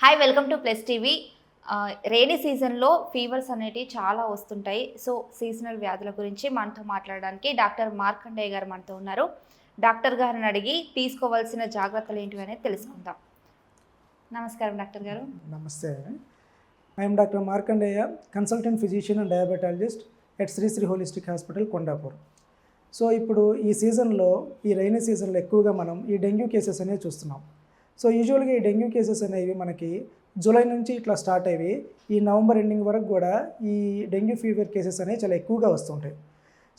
Hi welcome to plus TV rainy సీజన్లో fevers అనేటివి చాలా వస్తుంటాయి. సో సీజనల్ వ్యాధుల గురించి మనతో మాట్లాడడానికి డాక్టర్ మార్కండేయ గారు మనతో ఉన్నారు. డాక్టర్ గారిని అడిగి తీసుకోవాల్సిన జాగ్రత్తలు ఏంటివి అనేది తెలుసుకుందాం. నమస్కారం డాక్టర్ గారు. నమస్తే. I'm doctor Markandeya consultant physician and diabetologist at Shri holistic hospital Kondapur so ఇప్పుడు ఈ సీజన్లో ఈ రైనీ సీజన్లో ఎక్కువగా మనం ఈ డెంగ్యూ కేసెస్ అనేవి చూస్తున్నాం. సో యూజువల్గా ఈ డెంగ్యూ కేసెస్ అనేవి మనకి జూలై నుంచి ఇట్లా స్టార్ట్ అయ్యి ఈ నవంబర్ ఎండింగ్ వరకు కూడా ఈ డెంగ్యూ ఫీవర్ కేసెస్ అనేవి చాలా ఎక్కువగా వస్తుంటాయి.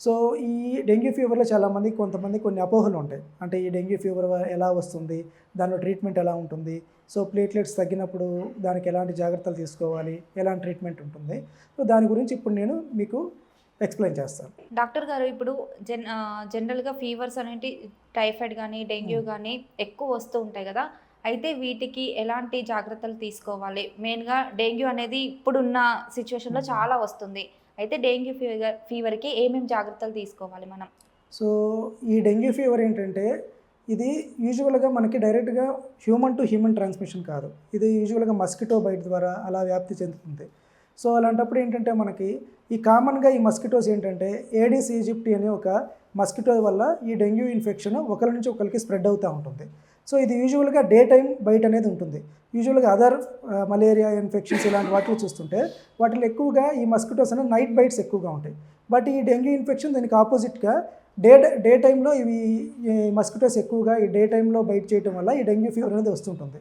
సో ఈ డెంగ్యూ ఫీవర్లో చాలామంది కొంతమంది కొన్ని అపోహలు ఉంటాయి. అంటే ఈ డెంగ్యూ ఫీవర్ ఎలా వస్తుంది? దానిలో ట్రీట్మెంట్ ఎలా ఉంటుంది? సో ప్లేట్లెట్స్ తగ్గినప్పుడు దానికి ఎలాంటి జాగ్రత్తలు తీసుకోవాలి? ఎలాంటి ట్రీట్మెంట్ ఉంటుంది? సో దాని గురించి ఇప్పుడు నేను మీకు ఎక్స్ప్లెయిన్ చేస్తాను. డాక్టర్ గారు ఇప్పుడు జన్ జనరల్గా ఫీవర్స్ అనేటి టైఫాయిడ్ కానీ డెంగ్యూ కానీ ఎక్కువ వస్తూ ఉంటాయి కదా. అయితే వీటికి ఎలాంటి జాగ్రత్తలు తీసుకోవాలి? మెయిన్గా డెంగ్యూ అనేది ఇప్పుడున్న సిచ్యువేషన్లో చాలా వస్తుంది. అయితే డెంగ్యూ ఫీవర్ ఫీవర్కి ఏమేమి జాగ్రత్తలు తీసుకోవాలి మనం? సో ఈ డెంగ్యూ ఫీవర్ ఏంటంటే ఇది యూజువల్గా మనకి డైరెక్ట్గా హ్యూమన్ టు హ్యూమన్ ట్రాన్స్మిషన్ కాదు. ఇది యూజువల్గా మస్కిటో బైట్ ద్వారా అలా వ్యాప్తి చెందుతుంది. సో అలాంటప్పుడు ఏంటంటే మనకి ఈ కామన్గా ఈ మస్కిటోస్ ఏంటంటే ఏడిస్ ఈజిప్టి అనే ఒక మస్కిటో వల్ల ఈ డెంగ్యూ ఇన్ఫెక్షన్ ఒకరి నుంచి ఒకరికి స్ప్రెడ్ అవుతూ ఉంటుంది. సో ఇది యూజువల్గా డే టైం బైట్ అనేది ఉంటుంది. యూజువల్గా అదర్ మలేరియా ఇన్ఫెక్షన్స్ ఇలాంటి వాటిలో చూస్తుంటే వాటిలో ఎక్కువగా ఈ మస్కిటోస్ అనేది నైట్ బైట్స్ ఎక్కువగా ఉంటాయి. బట్ ఈ డెంగ్యూ ఇన్ఫెక్షన్ దీనికి ఆపోజిట్గా డే డే టైంలో ఇవి మస్కిటోస్ ఎక్కువగా ఈ డే టైంలో బైట్ చేయడం వల్ల ఈ డెంగ్యూ ఫీవర్ అనేది వస్తుంటుంది.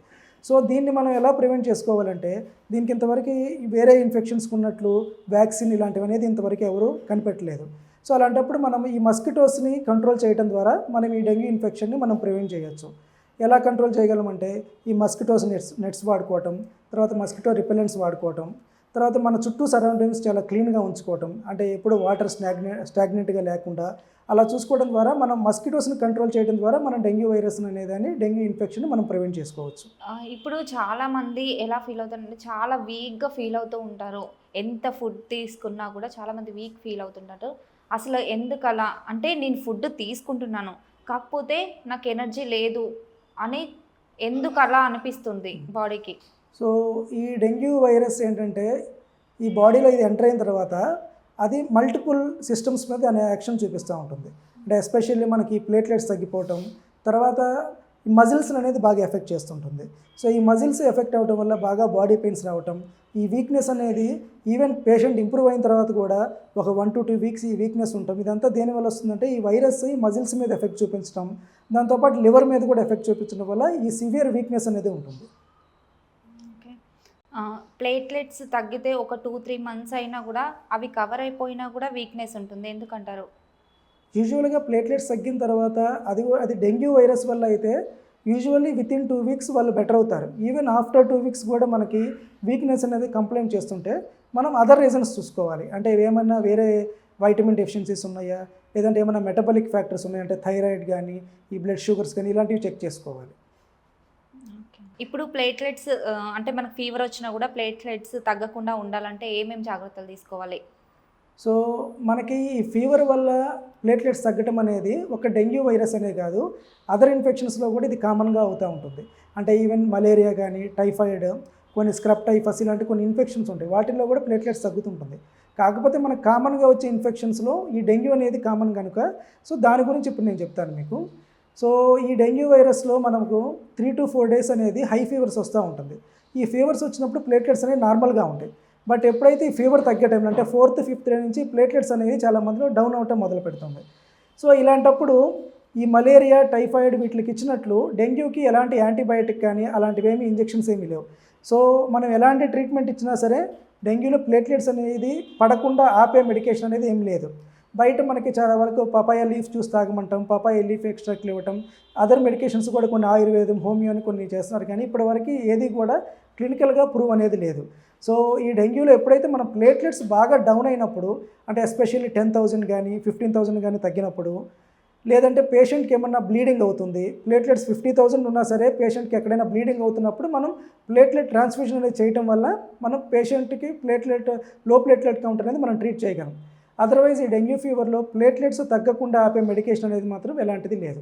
సో దీన్ని మనం ఎలా ప్రివెంట్ చేసుకోవాలంటే దీనికి ఇంతవరకు వేరే ఇన్ఫెక్షన్స్కి ఉన్నట్లు వ్యాక్సిన్ ఇలాంటివి అనేది ఇంతవరకు ఎవరు కనిపెట్టలేదు. సో అలాంటప్పుడు మనం ఈ మస్కిటోస్ని కంట్రోల్ చేయడం ద్వారా మనం ఈ డెంగ్యూ ఇన్ఫెక్షన్ని మనం ప్రివెంట్ చేయొచ్చు. ఎలా కంట్రోల్ చేయగలమంటే ఈ మస్కిటోస్ నెట్స్ నెట్స్ వాడుకోవటం తర్వాత మస్కిటో రిపెలెంట్స్ వాడుకోవటం తర్వాత మన చుట్టూ సరౌండింగ్స్ చాలా క్లీన్గా ఉంచుకోవటం అంటే ఎప్పుడు వాటర్ స్టాగ్నే స్టాగ్నెంట్గా లేకుండా అలా చూసుకోవడం ద్వారా మనం మస్కిటోస్ని కంట్రోల్ చేయడం ద్వారా మనం డెంగ్యూ వైరస్ అనేదాన్ని డెంగ్యూ ఇన్ఫెక్షన్ మనం ప్రివెంట్ చేసుకోవచ్చు. ఇప్పుడు చాలామంది ఎలా ఫీల్ అవుతారంటే చాలా వీక్గా ఫీల్ అవుతూ ఉంటారు. ఎంత ఫుడ్ తీసుకున్నా కూడా చాలామంది వీక్ ఫీల్ అవుతుంటారు. అసలు ఎందుకలా? అంటే నేను ఫుడ్ తీసుకుంటున్నాను. కాకపోతే నాకు ఎనర్జీ లేదు. అని ఎందుకు అలా అనిపిస్తుంది బాడీకి? సో ఈ డెంగ్యూ వైరస్ ఏంటంటే ఈ బాడీలో ఇది ఎంటర్ అయిన తర్వాత అది మల్టిపుల్ సిస్టమ్స్ మీద అనే యాక్షన్ చూపిస్తూ ఉంటుంది. అంటే ఎస్పెషల్లీ మనకి ప్లేట్లెట్స్ తగ్గిపోవటం తర్వాత ఈ మజిల్స్ అనేది బాగా ఎఫెక్ట్ చేస్తుంటుంది. సో ఈ మజిల్స్ ఎఫెక్ట్ అవ్వడం వల్ల బాగా బాడీ పెయిన్స్ రావటం ఈ వీక్నెస్ అనేది ఈవెన్ పేషెంట్ ఇంప్రూవ్ అయిన తర్వాత కూడా ఒక వన్ టు టూ వీక్స్ ఈ వీక్నెస్ ఉంటాం. ఇదంతా దేనివల్ల వస్తుందంటే ఈ వైరస్ ఈ మజిల్స్ మీద ఎఫెక్ట్ చూపించడం దాంతోపాటు లివర్ మీద కూడా ఎఫెక్ట్ చూపించడం వల్ల ఈ సివియర్ వీక్నెస్ అనేది ఉంటుంది. ప్లేట్లెట్స్ తగ్గితే ఒక టూ త్రీ మంత్స్ అయినా కూడా అవి కవర్ అయిపోయినా కూడా వీక్నెస్ ఉంటుంది. ఎందుకంటారు? యూజువల్గా ప్లేట్లెట్స్ తగ్గిన తర్వాత అది కూడా- అది డెంగ్యూ వైరస్ వల్ల అయితే usually within two weeks వాళ్ళు బెటర్ అవుతారు. ఈవెన్ ఆఫ్టర్ టూ వీక్స్ కూడా మనకి వీక్నెస్ అనేది కంప్లైంట్ చేస్తుంటే మనం అదర్ రీజన్స్ చూసుకోవాలి. అంటే ఏమైనా వేరే వైటమిన్ డెఫిషియన్సీస్ ఉన్నాయా? లేదంటే ఏమైనా మెటబాలిక్ ఫ్యాక్టర్స్ ఉన్నాయా? అంటే థైరాయిడ్ కానీ ఈ బ్లడ్ షుగర్స్ కానీ ఇలాంటివి చెక్ చేసుకోవాలి. ఇప్పుడు ప్లేట్లెట్స్ అంటే మనకు ఫీవర్ వచ్చినా కూడా ప్లేట్లెట్స్ తగ్గకుండా ఉండాలంటే ఏమేమి జాగ్రత్తలు తీసుకోవాలి? సో మనకి ఈ ఫీవర్ వల్ల ప్లేట్లెట్స్ తగ్గటం అనేది ఒక డెంగ్యూ వైరస్ అనే కాదు అదర్ ఇన్ఫెక్షన్స్లో కూడా ఇది కామన్గా అవుతూ ఉంటుంది. అంటే ఈవెన్ మలేరియా కానీ టైఫాయిడ్ కొన్ని స్క్రబ్ టైఫస్ ఇలాంటి కొన్ని ఇన్ఫెక్షన్స్ ఉంటాయి. వాటిల్లో కూడా ప్లేట్లెట్స్ తగ్గుతుంటుంది. కాకపోతే మనకు కామన్గా వచ్చే ఇన్ఫెక్షన్స్లో ఈ డెంగ్యూ అనేది కామన్ కనుక సో దాని గురించి ఇప్పుడు నేను చెప్తాను మీకు. సో ఈ డెంగ్యూ వైరస్లో మనకు త్రీ టు ఫోర్ డేస్ అనేది హై ఫీవర్స్ వస్తూ ఉంటుంది. ఈ ఫీవర్స్ వచ్చినప్పుడు ప్లేట్లెట్స్ అనేవి నార్మల్గా ఉంటాయి. బట్ ఎప్పుడైతే ఈ ఫీవర్ తగ్గే టైంలో అంటే ఫోర్త్ ఫిఫ్త్ డే నుంచి ప్లేట్లెట్స్ అనేది చాలా మందిలో డౌన్ అవటం మొదలు పెడుతుంది. సో ఇలాంటప్పుడు ఈ మలేరియా టైఫాయిడ్ వీటికి ఇచ్చినట్లు డెంగ్యూకి ఎలాంటి యాంటీబయాటిక్ కానీ అలాంటివి ఏమి ఇంజెక్షన్స్ ఏమీ లేవు. సో మనం ఎలాంటి ట్రీట్మెంట్ ఇచ్చినా సరే డెంగ్యూలో ప్లేట్లెట్స్ అనేది పడకుండా ఆపే మెడికేషన్ అనేది ఏం లేదు. బయట మనకి చాలా వరకు పపాయ లీఫ్ జ్యూస్ తాగమంటాం పపాయ లీఫ్ ఎక్స్ట్రాక్ట్లు ఇవ్వటం అదర్ మెడికేషన్స్ కూడా కొన్ని ఆయుర్వేదం హోమియోని కొన్ని చేస్తున్నారు. కానీ ఇప్పటివరకు ఏది కూడా క్లినికల్గా ప్రూవ్ అనేది లేదు. సో ఈ డెంగ్యూలో ఎప్పుడైతే మనం ప్లేట్లెట్స్ బాగా డౌన్ అయినప్పుడు అంటే ఎస్పెషల్లీ టెన్ థౌజండ్ కానీ ఫిఫ్టీన్ థౌజండ్ కానీ తగ్గినప్పుడు లేదంటే పేషెంట్కి ఏమన్నా బ్లీడింగ్ అవుతుంది ప్లేట్లెట్స్ ఫిఫ్టీ థౌజండ్ ఉన్నా సరే పేషెంట్కి ఎక్కడైనా బ్లీడింగ్ అవుతున్నప్పుడు మనం ప్లేట్లెట్ ట్రాన్స్ఫ్యూజన్ అనేది చేయటం వల్ల మనం పేషెంట్కి ప్లేట్లెట్లో ప్లేట్లెట్ కౌంట్ అనేది మనం ట్రీట్ చేయగలం. అదర్వైజ్ ఈ డెంగ్యూ ఫీవర్లో ప్లేట్లెట్స్ తగ్గకుండా ఆపే మెడికేషన్ అనేది మాత్రం ఎలాంటిది లేదు.